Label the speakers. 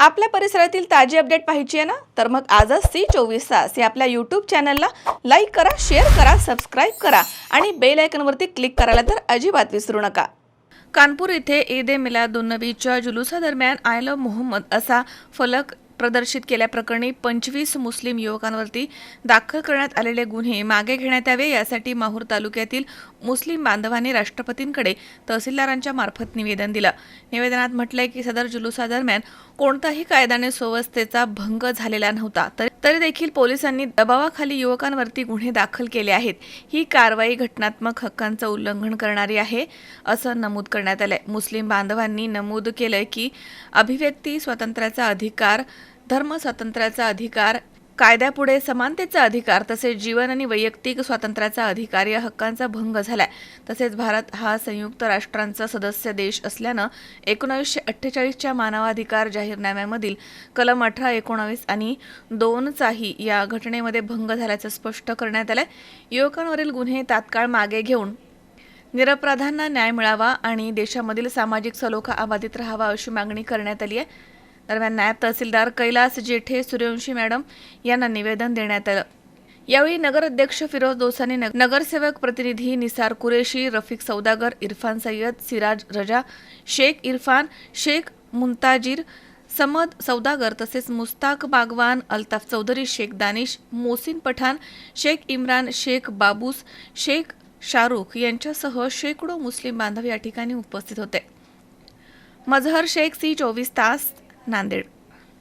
Speaker 1: आपल्या परिसरातील ताजी अपडेट पाहिजे आहे ना? तर मग आजच सी चोवीस तास या आपल्या यूट्यूब चॅनलला लाईक करा शेअर करा सबस्क्राईब करा आणि बेल आयकनवरती क्लिक करायला तर अजिबात विसरू नका. कानपूर इथे ईद ए मिलादुन्नबीच्या जुलुसादरम्यान आय लव्ह मोहम्मद असा फलक प्रदर्शित केल्याप्रकरणी पंचवीस मुस्लिम युवकांवरती दाखल करण्यात आलेले गुन्हे मागे घेण्यात यावे यासाठी माहूर तालुक्यातील मुस्लिम बांधवांनी राष्ट्रपतींकडे तहसीलदारांच्या मार्फत निवेदन दिलं. निवेदनात म्हटलंय की सदर जुलुसादरम्यान कोणताही कायद्याने सुव्यवस्थेचा भंग झालेला नव्हता. तर- तरी देखील पोलिसांनी दबावाखाली युवकांवरती गुन्हे दाखल केले आहेत. ही कारवाई घटनात्मक हक्कांचं उल्लंघन करणारी आहे असं नमूद करण्यात आलंय. मुस्लिम बांधवांनी नमूद केलंय की अभिव्यक्ती स्वातंत्र्याचा अधिकार धर्म स्वातंत्र्याचा अधिकार कायद्यापुढे समानतेचा अधिकार तसेच जीवन आणि वैयक्तिक स्वातंत्र्याचा अधिकार या हक्कांचा भंग झालाय. तसेच भारत हा संयुक्त राष्ट्रांचा सदस्य देश असल्यानं एकोणावीसशे अठ्ठेचाळीसच्या मानवाधिकार जाहीरनाम्यामधील कलम अठरा एकोणावीस आणि दोनचाही या घटनेमध्ये भंग झाल्याचं स्पष्ट करण्यात आलंय. युवकांवरील गुन्हे तात्काळ मागे घेऊन निरपराधांना न्याय मिळावा आणि देशामधील सामाजिक सलोखा अबाधित राहावा अशी मागणी करण्यात आली आहे. दरम्यान नायब तहसीलदार कैलास जेठे सूर्यवंशी मॅडम यांना निवेदन देण्यात आलं. यावेळी नगराध्यक्ष फिरोज दोसानी नग- नगरसेवक प्रतिनिधी निसार कुरेशी रफिक सौदागर इरफान सय्यद सिराज रजा शेख इरफान शेख मुंताजीर समद सौदागर तसेच मुस्ताक बागवान अल्ताफ चौधरी शेख दानिश मोसिन पठाण शेख इम्रान शेख बाबूस शेख शाहरुख यांच्यासह शेकडो मुस्लिम बांधव या ठिकाणी उपस्थित होते. मजहर शेख सी चोवीस तास नांदेड